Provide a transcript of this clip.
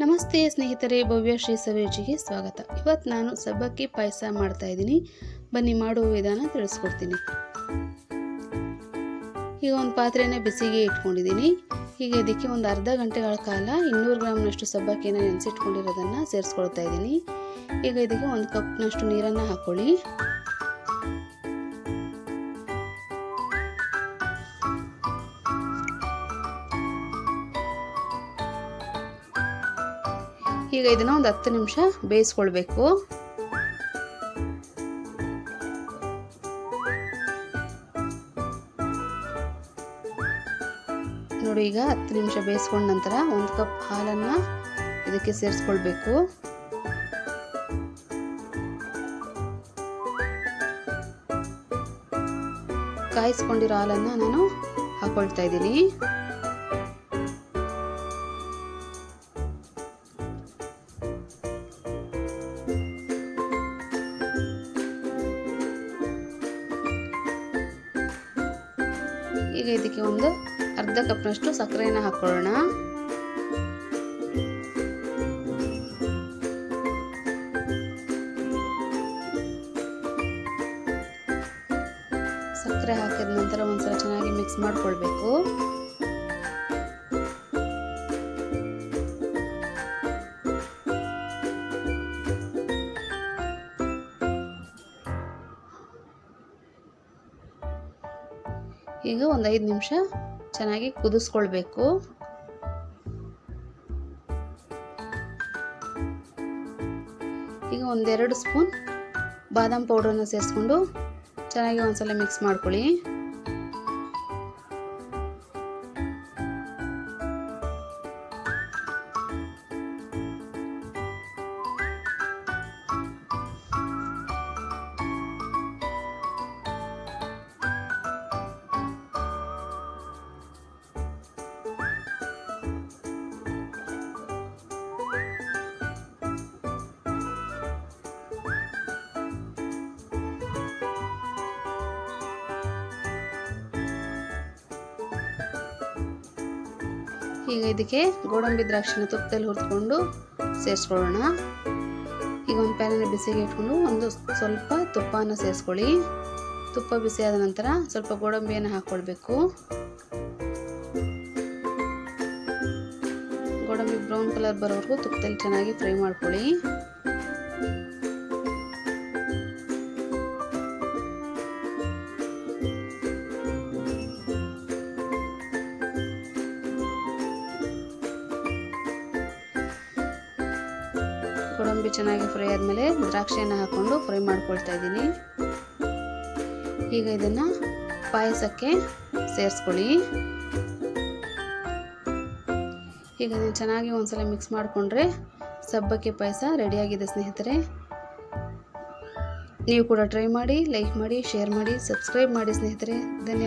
ನಮಸ್ತೆ ಸ್ನೇಹಿತರೆ, ಭವ್ಯ ಶ್ರೀ ಸವೇಜಿಗೆ ಸ್ವಾಗತ. ಇವತ್ತು ನಾನು ಸಬ್ಬಕ್ಕಿ ಪಾಯಸ ಮಾಡ್ತಾ ಇದ್ದೀನಿ. ಬನ್ನಿ, ಮಾಡುವ ವಿಧಾನ ತಿಳಿಸ್ಕೊಡ್ತೀನಿ. ಈಗ ಒಂದು ಪಾತ್ರೆನ ಬಿಸಿಗೆ ಇಟ್ಕೊಂಡಿದ್ದೀನಿ. ಈಗ ಇದಕ್ಕೆ ಒಂದು ಅರ್ಧ ಗಂಟೆಗಳ ಕಾಲ ಇನ್ನೂರು ಗ್ರಾಮ್ನಷ್ಟು ಸಬ್ಬಕ್ಕಿನ ನೆನೆಸಿಟ್ಕೊಂಡಿರೋದನ್ನು ಸೇರಿಸ್ಕೊಳ್ತಾ ಇದ್ದೀನಿ. ಈಗ ಇದಕ್ಕೆ ಒಂದು ಕಪ್ನಷ್ಟು ನೀರನ್ನು ಹಾಕ್ಕೊಳ್ಳಿ ಈಗ ಇದನ್ನ ಒಂದು ಹತ್ತು ನಿಮಿಷ ಬೇಯಿಸ್ಕೊಳ್ಬೇಕು. ನೋಡಿ ಈಗ ಹತ್ತು ನಿಮಿಷ ಬೇಯಿಸ್ಕೊಂಡ ನಂತರ ಒಂದು ಕಪ್ ಹಾಲನ್ನು ಇದಕ್ಕೆ ಸೇರಿಸ್ಕೊಳ್ಬೇಕು. ಕಾಯಿಸ್ಕೊಂಡಿರೋ ಹಾಲನ್ನು ನಾನು ಹಾಕೊಳ್ತಾ ಇದ್ದೀನಿ. ಈಗ ಇದಕ್ಕೆ ಒಂದು ಅರ್ಧ ಕಪ್ನಷ್ಟು ಸಕ್ಕರೆಯನ್ನು ಹಾಕೊಳ್ಳೋಣ. ಸಕ್ಕರೆ ಹಾಕಿದ ನಂತರ ಒಂದ್ಸಲ ಚೆನ್ನಾಗಿ ಮಿಕ್ಸ್ ಮಾಡ್ಕೊಳ್ಬೇಕು. ಈಗ ಒಂದು ಐದು ನಿಮಿಷ ಚೆನ್ನಾಗಿ ಕುದಿಸ್ಕೊಳ್ಬೇಕು. ಈಗ ಒಂದೆರಡು ಸ್ಪೂನ್ ಬಾದಾಮ್ ಪೌಡ್ರನ್ನು ಸೇರಿಸ್ಕೊಂಡು ಚೆನ್ನಾಗಿ ಒಂದ್ಸಲ ಮಿಕ್ಸ್ ಮಾಡ್ಕೊಳ್ಳಿ. ಈಗ ಇದಕ್ಕೆ ಗೋಡಂಬಿ ದ್ರಾಕ್ಷಿನ ತುಪ್ಪದಲ್ಲಿ ಹುರಿದುಕೊಂಡು ಸೇರಿಸ್ಕೊಳ್ಳೋಣ. ಈಗ ಒಂದು ಪ್ಯಾನಲ್ಲಿ ಬಿಸಿಗೆ ಇಟ್ಕೊಂಡು ಒಂದು ಸ್ವಲ್ಪ ತುಪ್ಪನ ಸೇರಿಸ್ಕೊಳ್ಳಿ. ತುಪ್ಪ ಬಿಸಿ ಆದ ನಂತರ ಸ್ವಲ್ಪ ಗೋಡಂಬಿಯನ್ನು ಹಾಕ್ಕೊಳ್ಬೇಕು. ಗೋಡಂಬಿ ಬ್ರೌನ್ ಕಲರ್ ಬರೋವರೆಗೂ ತುಪ್ಪದಲ್ಲಿ ಚೆನ್ನಾಗಿ ಫ್ರೈ ಮಾಡ್ಕೊಳ್ಳಿ. ಗೋಡಂಬಿ ಚೆನ್ನಾಗಿ ಫ್ರೈ ಆದಮೇಲೆ ದ್ರಾಕ್ಷಿಯನ್ನು ಹಾಕ್ಕೊಂಡು ಫ್ರೈ ಮಾಡ್ಕೊಳ್ತಾ ಇದ್ದೀನಿ. ಈಗ ಇದನ್ನು ಪಾಯಸಕ್ಕೆ ಸೇರಿಸ್ಕೊಳ್ಳಿ. ಈಗ ಇದನ್ನು ಚೆನ್ನಾಗಿ ಒಂದ್ಸಲ ಮಿಕ್ಸ್ ಮಾಡಿಕೊಂಡ್ರೆ ಸಬ್ಬಕ್ಕಿ ಪಾಯಸ ರೆಡಿಯಾಗಿದೆ ಸ್ನೇಹಿತರೆ. ನೀವು ಕೂಡ ಟ್ರೈ ಮಾಡಿ ಲೈಕ್ ಮಾಡಿ ಶೇರ್ ಮಾಡಿ ಸಬ್ಸ್ಕ್ರೈಬ್ ಮಾಡಿ ಸ್ನೇಹಿತರೆ. ಧನ್ಯವಾದ.